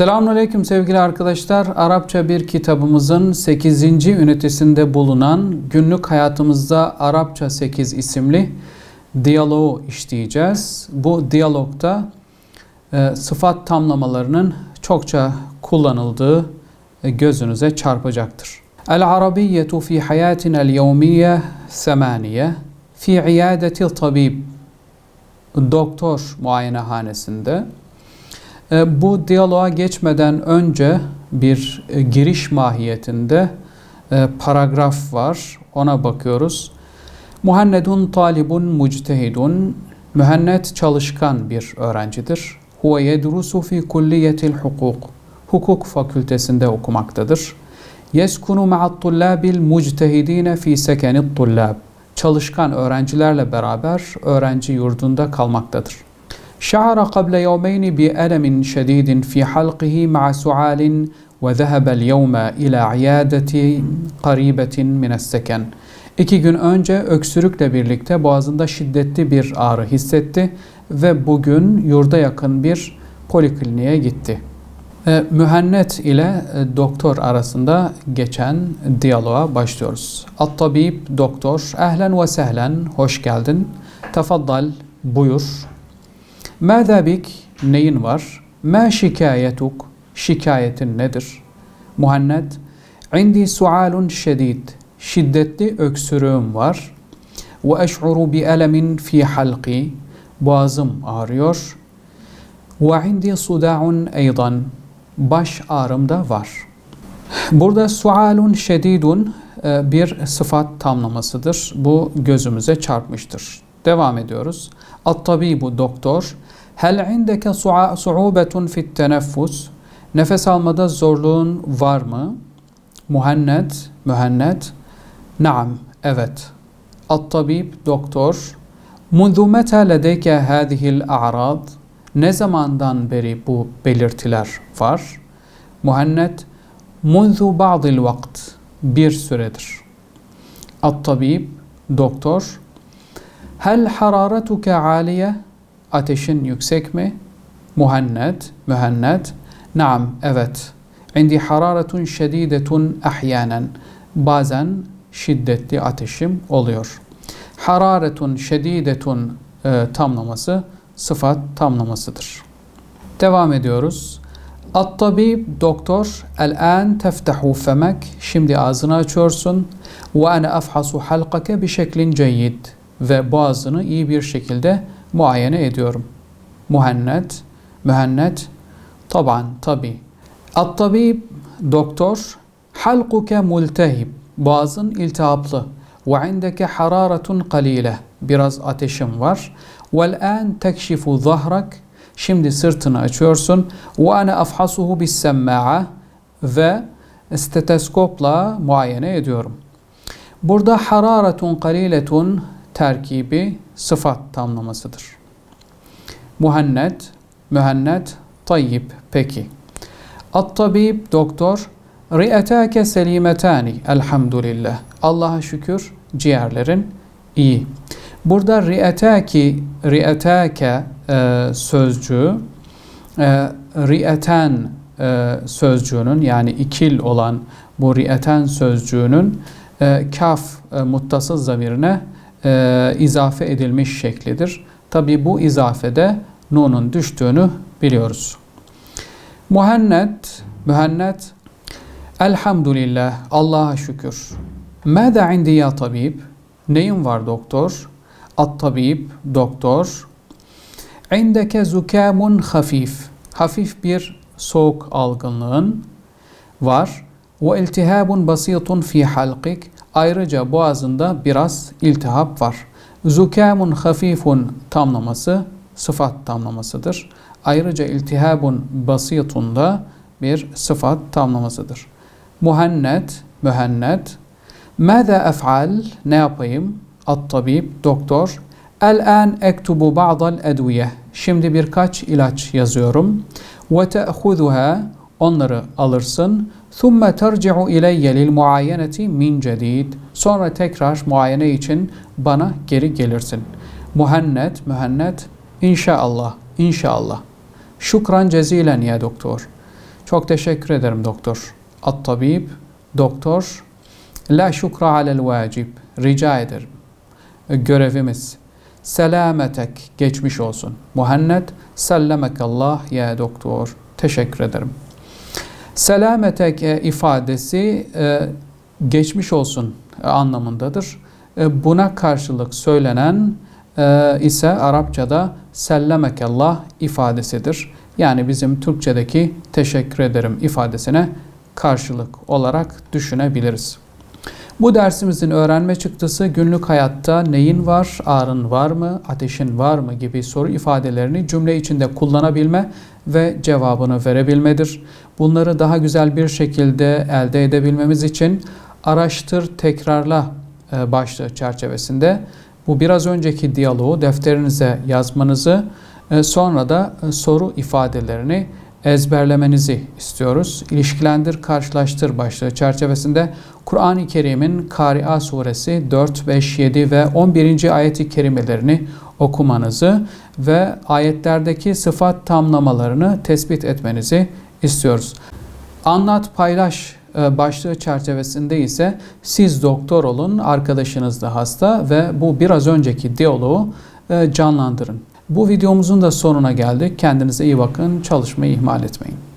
Selamünaleyküm sevgili arkadaşlar. Arapça bir kitabımızın 8. ünitesinde bulunan günlük hayatımızda Arapça 8 isimli diyaloğu işleyeceğiz. Bu diyalogda e, sıfat tamlamalarının çokça kullanıldığı e, gözünüze çarpacaktır. El-Arabiyyetu fi hayatina el-yevmiyye semaniye fi iyadetil tabib doktor muayenehanesinde bu diyaloğa geçmeden önce bir e, giriş mahiyetinde e, paragraf var. Ona bakıyoruz. Muhannedun talibun muctehidun Mühennet çalışkan bir öğrencidir. Huve yedrusu fi kulliyetil hukuk. Hukuk fakültesinde okumaktadır. Yeskunu ma'at tullabil muctehidine fi sekenit tullab. Çalışkan öğrencilerle beraber öğrenci yurdunda kalmaktadır. شعر قبل يومين بألم شديد في حلقه مع سعال وذهب اليوم إلى عيادة قريبة من السكن. İki gün önce öksürükle birlikte boğazında şiddetli bir ağrı hissetti ve bugün yurda yakın bir polikliniğe gitti. E, mühennet ile e, doktor arasında geçen diyaloğa başlıyoruz. At-tabib, doktor, ehlen ve sehlen, hoş geldin. Tefaddal, buyur. Mâzâ bik, neyin var? Mâ şikayetuk, şikayetin nedir? Muhannet, indi sualun şedid, şiddetli öksürüğüm var. Ve eş'uru bi elemin fi halqi, boğazım ağrıyor. Ve indi suda'un eydan, baş ağrım da var. Burada sualun şedidun e, bir sıfat tamlamasıdır. Bu gözümüze çarpmıştır. Devam ediyoruz. At-tabibu doktor. Hel indeke su'ubetun fit teneffus? Nefes almada zorluğun var mı? Muhannet, mühennet. Naam, evet. At-tabib, doktor. Munzu meta ledeyke hadihil a'rad? Ne zamandan beri bu belirtiler var? Muhannet, munzu ba'dil vakt. Bir süredir. At-tabib, doktor. Hel hararetuke aliye? Ateşin yüksek mi? Muhannet, mühennet. Naam, evet. İndi hararetun şedidetun ahyanen. Bazen şiddetli ateşim oluyor. Hararetun şedidetun e, tamlaması sıfat tamlamasıdır. Devam ediyoruz. At-tabib doktor el-an teftahu femek şimdi ağzını açıyorsun ve ana afhasu halkake bi şeklin ceyyid ve boğazını iyi bir şekilde muayene ediyorum. Muhennet, mühennet, taban, tabi. At-tabib, doktor, halkuke multehib, boğazın iltihaplı. Ve indeke hararetun kalile, biraz ateşim var. Vel an tekşifu zahrak, şimdi sırtını açıyorsun. Ve ana afhasuhu bis semma'a ve steteskopla muayene ediyorum. Burada hararetun kaliletun terkibi sıfat tamlamasıdır. Muhannet, mühennet, tayyip, peki. At-tabib, doktor, ri'etâke selimetâni, elhamdülillah. Allah'a şükür, ciğerlerin iyi. Burada ri'etâki, ri'etâke e, sözcüğü, e, ri'eten e, sözcüğünün yani ikil olan bu ri'eten sözcüğünün e, kaf e, muttasıl zamirine e, izafe edilmiş şeklidir. Tabi bu izafede nunun düştüğünü biliyoruz. Muhannet, mühennet, elhamdülillah, Allah'a şükür. Mâda indi ya tabib? Neyin var doktor? At-tabib, doktor. İndeke zukamun hafif. Hafif bir soğuk algınlığın var. Ve iltihabun basitun fi halqik. Ayrıca boğazında biraz iltihap var. Zukamun hafifun tamlaması sıfat tamlamasıdır. Ayrıca iltihabun basitun da bir sıfat tamlamasıdır. Muhannet, mühennet. Mâzâ ef'al? Ne yapayım? At-tabib, doktor. El-an ektubu ba'dal edviye. Şimdi birkaç ilaç yazıyorum. Ve te'huzuha onları alırsın. ثُمَّ تَرْجِعُ اِلَيَّ لِلْمُعَيَنَةِ مِنْ جَد۪يدٍ Sonra tekrar muayene için bana geri gelirsin. Muhannet, mühennet, inşallah, inşallah. Şükran cezilen ya doktor. Çok teşekkür ederim doktor. At-tabib, doktor. La şukra alel vacib. Rica ederim. Görevimiz. Selametek, geçmiş olsun. Muhannet, sellemekallah ya doktor. Teşekkür ederim. Selametek e, ifadesi e, geçmiş olsun e, anlamındadır. Buna karşılık söylenen ise Arapçada sellemekallah ifadesidir. Yani bizim Türkçedeki teşekkür ederim ifadesine karşılık olarak düşünebiliriz. Bu dersimizin öğrenme çıktısı günlük hayatta neyin var, ağrın var mı, ateşin var mı gibi soru ifadelerini cümle içinde kullanabilme ve cevabını verebilmedir. Bunları daha güzel bir şekilde elde edebilmemiz için araştır, tekrarla e, başlığı çerçevesinde bu biraz önceki diyaloğu defterinize yazmanızı e, sonra da e, soru ifadelerini ezberlemenizi istiyoruz. İlişkilendir, karşılaştır başlığı çerçevesinde Kur'an-ı Kerim'in Kari'a suresi 4, 5, 7 ve 11. ayeti kerimelerini okumanızı ve ayetlerdeki sıfat tamlamalarını tespit etmenizi istiyoruz. Anlat, paylaş e, başlığı çerçevesinde ise siz doktor olun, arkadaşınız da hasta ve bu biraz önceki diyaloğu e, canlandırın. Bu videomuzun da sonuna geldik. Kendinize iyi bakın, çalışmayı ihmal etmeyin.